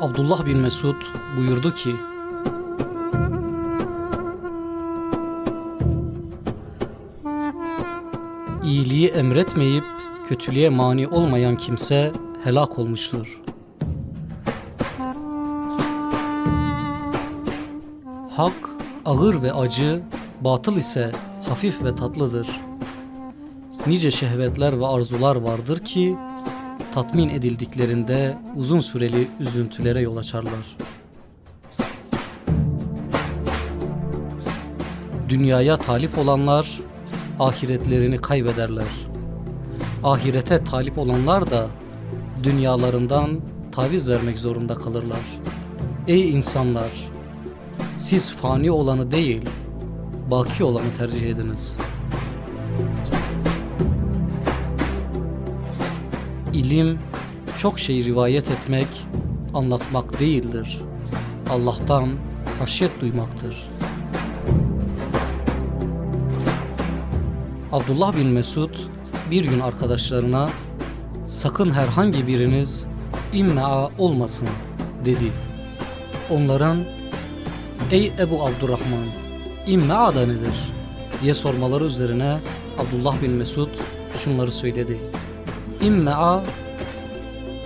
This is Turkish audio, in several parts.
Abdullah bin Mesud buyurdu ki İyiliği emretmeyip kötülüğe mani olmayan kimse helak olmuştur. Hak ağır ve acı, batıl ise hafif ve tatlıdır. Nice şehvetler ve arzular vardır ki tatmin edildiklerinde uzun süreli üzüntülere yol açarlar. Dünyaya talip olanlar ahiretlerini kaybederler. Ahirete talip olanlar da dünyalarından taviz vermek zorunda kalırlar. Ey insanlar! Siz fani olanı değil, baki olanı tercih ediniz. İlim çok şey rivayet etmek, anlatmak değildir. Allah'tan haşyet duymaktır. Abdullah bin Mesud bir gün arkadaşlarına sakın herhangi biriniz immea olmasın dedi. Onların ey Ebu Abdurrahman immea da nedir diye sormaları üzerine Abdullah bin Mesud şunları söyledi. İmmea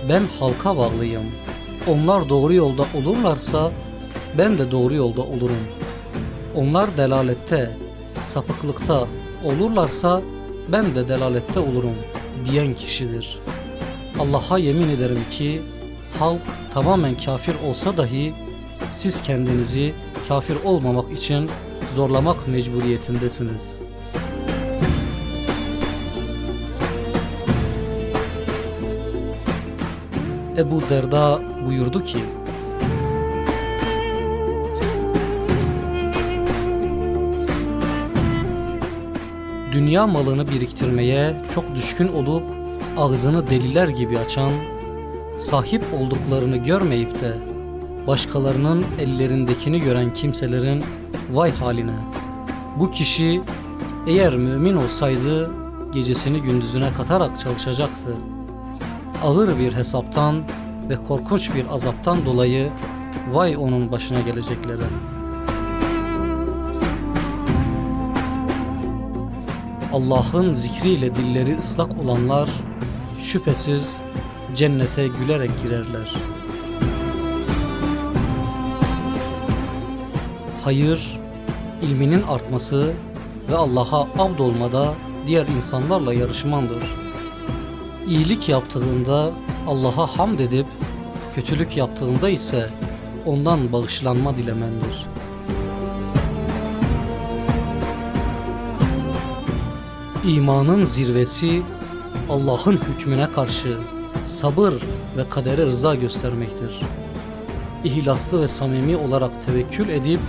ben halka bağlıyım. Onlar doğru yolda olurlarsa ben de doğru yolda olurum. Onlar delalette, sapıklıkta olurlarsa ben de delalette olurum diyen kişidir. Allah'a yemin ederim ki halk tamamen kafir olsa dahi siz kendinizi kafir olmamak için zorlamak mecburiyetindesiniz. Ebu Derda buyurdu ki Dünya malını biriktirmeye çok düşkün olup ağzını deliler gibi açan, sahip olduklarını görmeyip de başkalarının ellerindekini gören kimselerin vay haline. Bu kişi eğer mümin olsaydı gecesini gündüzüne katarak çalışacaktı. Ağır bir hesaptan ve korkunç bir azaptan dolayı vay onun başına geleceklere. Allah'ın zikriyle dilleri ıslak olanlar şüphesiz cennete gülerek girerler. Hayır, ilminin artması ve Allah'a abd olmada diğer insanlarla yarışmandır. İyilik yaptığında Allah'a hamd edip kötülük yaptığında ise ondan bağışlanma dilemendir. İmanın zirvesi Allah'ın hükmüne karşı sabır ve kadere rıza göstermektir. İhlaslı ve samimi olarak tevekkül edip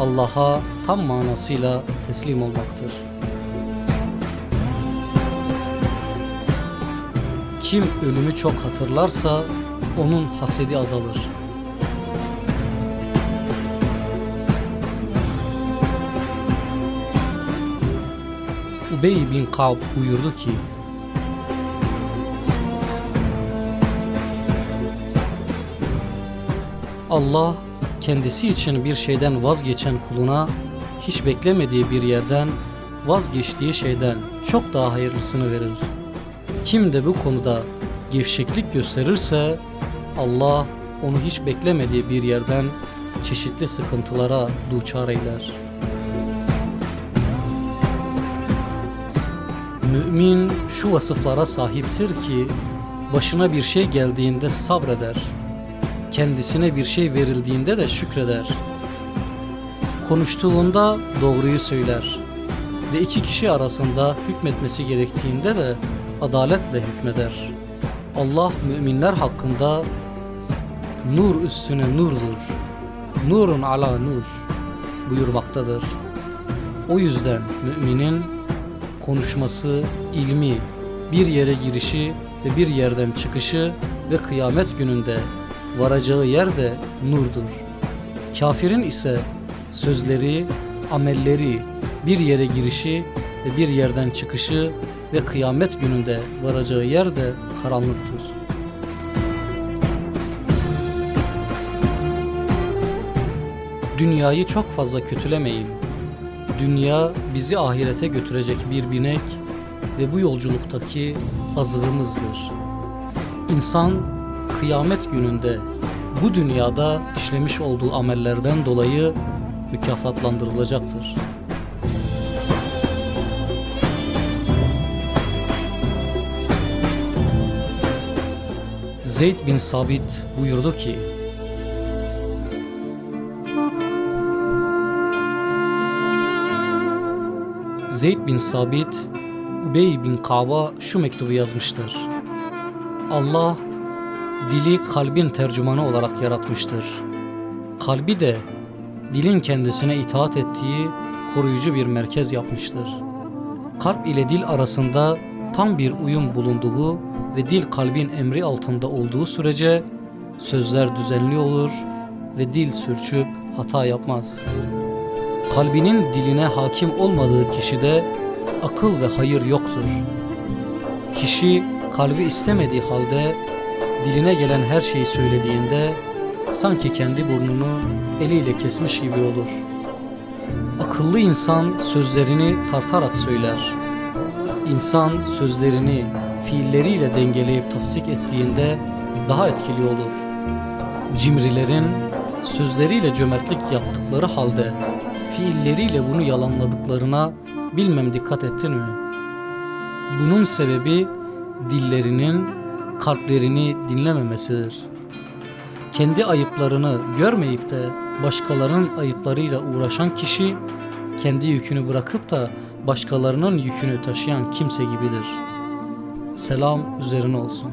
Allah'a tam manasıyla teslim olmaktır. Kim ölümü çok hatırlarsa onun hasedi azalır. Ubey bin Kab buyurdu ki Allah kendisi için bir şeyden vazgeçen kuluna hiç beklemediği bir yerden vazgeçtiği şeyden çok daha hayırlısını verir. Kim de bu konuda gevşeklik gösterirse Allah onu hiç beklemediği bir yerden çeşitli sıkıntılara duçar eyler. Mümin şu vasıflara sahiptir ki başına bir şey geldiğinde sabreder. Kendisine bir şey verildiğinde de şükreder. Konuştuğunda doğruyu söyler ve iki kişi arasında hükmetmesi gerektiğinde de adaletle hükmeder. Allah müminler hakkında nur üstüne nurdur. Nurun ala nur buyurmaktadır. O yüzden müminin konuşması, ilmi, bir yere girişi ve bir yerden çıkışı ve kıyamet gününde varacağı yer de nurdur. Kafirin ise sözleri, amelleri, bir yere girişi ve bir yerden çıkışı ve kıyamet gününde varacağı yer de karanlıktır. Dünyayı çok fazla kötülemeyin. Dünya bizi ahirete götürecek bir binek ve bu yolculuktaki azığımızdır. İnsan kıyamet gününde bu dünyada işlemiş olduğu amellerden dolayı mükafatlandırılacaktır. Zeyd bin Sabit buyurdu ki Zeyd bin Sabit Ubey bin Kaba şu mektubu yazmıştır. Allah dili kalbin tercümanı olarak yaratmıştır. Kalbi de dilin kendisine itaat ettiği koruyucu bir merkez yapmıştır. Kalp ile dil arasında tam bir uyum bulunduğu ve dil kalbin emri altında olduğu sürece sözler düzenli olur ve dil sürçüp hata yapmaz. Kalbinin diline hakim olmadığı kişide akıl ve hayır yoktur. Kişi kalbi istemediği halde diline gelen her şeyi söylediğinde sanki kendi burnunu eliyle kesmiş gibi olur. Akıllı insan sözlerini tartarak söyler. İnsan sözlerini fiilleriyle dengeleyip tasdik ettiğinde daha etkili olur. Cimrilerin sözleriyle cömertlik yaptıkları halde fiilleriyle bunu yalanladıklarına bilmem dikkat ettin mi? Bunun sebebi dillerinin kalplerini dinlememesidir. Kendi ayıplarını görmeyip de başkalarının ayıplarıyla uğraşan kişi kendi yükünü bırakıp da başkalarının yükünü taşıyan kimse gibidir. Selam üzerine olsun.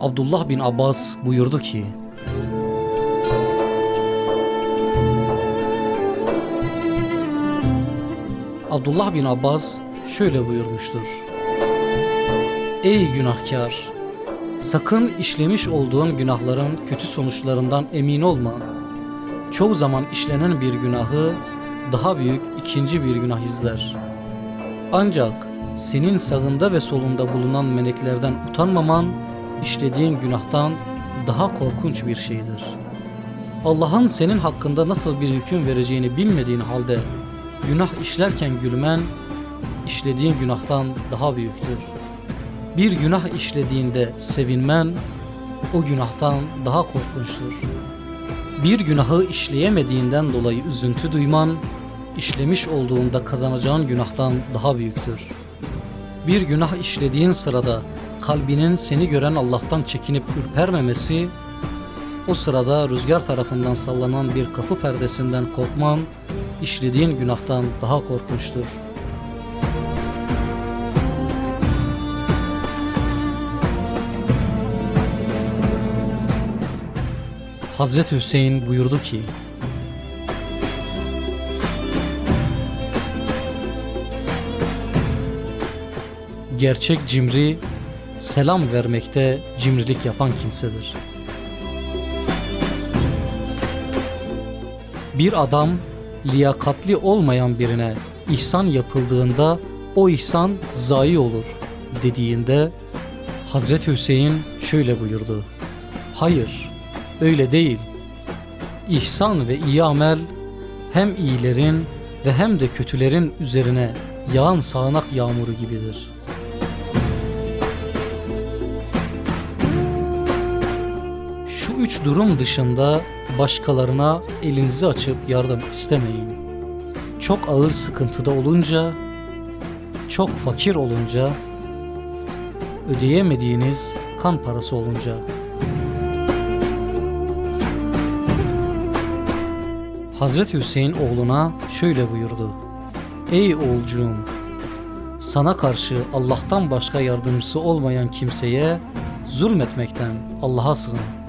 Abdullah bin Abbas buyurdu ki Abdullah bin Abbas şöyle buyurmuştur. Ey günahkar! Sakın işlemiş olduğun günahların kötü sonuçlarından emin olma. Çoğu zaman işlenen bir günahı daha büyük ikinci bir günah izler. Ancak senin sağında ve solunda bulunan meleklerden utanmaman işlediğin günahtan daha korkunç bir şeydir. Allah'ın senin hakkında nasıl bir hüküm vereceğini bilmediğin halde günah işlerken gülmen işlediğin günahtan daha büyüktür. Bir günah işlediğinde sevinmen o günahtan daha korkunçtur. Bir günahı işleyemediğinden dolayı üzüntü duyman işlemiş olduğunda kazanacağın günahtan daha büyüktür. Bir günah işlediğin sırada kalbinin seni gören Allah'tan çekinip ürpermemesi, o sırada rüzgar tarafından sallanan bir kapı perdesinden korkman, işlediğin günahtan daha korkunçtur. Hazreti Hüseyin buyurdu ki, Gerçek cimri selam vermekte cimrilik yapan kimsedir. Bir adam liyakatli olmayan birine ihsan yapıldığında o ihsan zayi olur dediğinde Hazreti Hüseyin şöyle buyurdu. Hayır, öyle değil. İhsan ve iyi amel hem iyilerin ve hem de kötülerin üzerine yağan sağanak yağmuru gibidir.'' Şu üç durum dışında başkalarına elinizi açıp yardım istemeyin. Çok ağır sıkıntıda olunca, çok fakir olunca, ödeyemediğiniz kan parası olunca. Hazreti Hüseyin oğluna şöyle buyurdu. Ey oğulcuğum, sana karşı Allah'tan başka yardımcısı olmayan kimseye zulmetmekten Allah'a sığın.